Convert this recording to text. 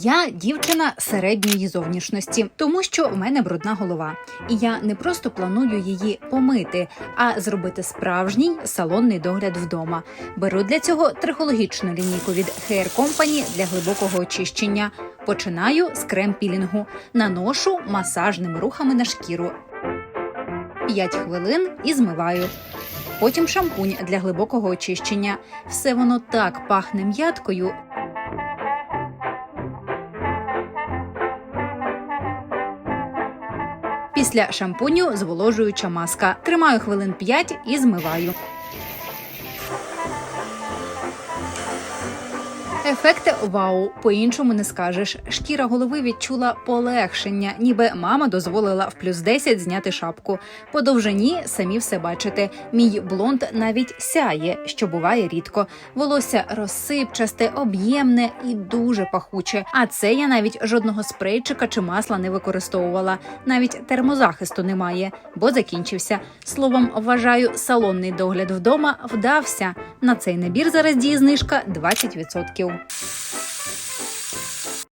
Я дівчина середньої зовнішності, тому що в мене брудна голова, і я не просто планую її помити, а зробити справжній салонний догляд вдома. Беру для цього трихологічну лінійку від Hair Company для глибокого очищення. Починаю з крем-пілінгу, наношу масажними рухами на шкіру. 5 хвилин і змиваю. Потім шампунь для глибокого очищення. Все воно так пахне м'яткою. Після шампуню зволожуюча маска. Тримаю хвилин 5 і змиваю. Ефекти вау, по-іншому не скажеш. Шкіра голови відчула полегшення, ніби мама дозволила в плюс 10 зняти шапку. По довжині самі все бачите. Мій блонд навіть сяє, що буває рідко. Волосся розсипчасте, об'ємне і дуже пахуче. А це я навіть жодного спрейчика чи масла не використовувала. Навіть термозахисту немає, бо закінчився. Словом, вважаю, салонний догляд вдома вдався. На цей набір зараз діє знижка 20%. Bye.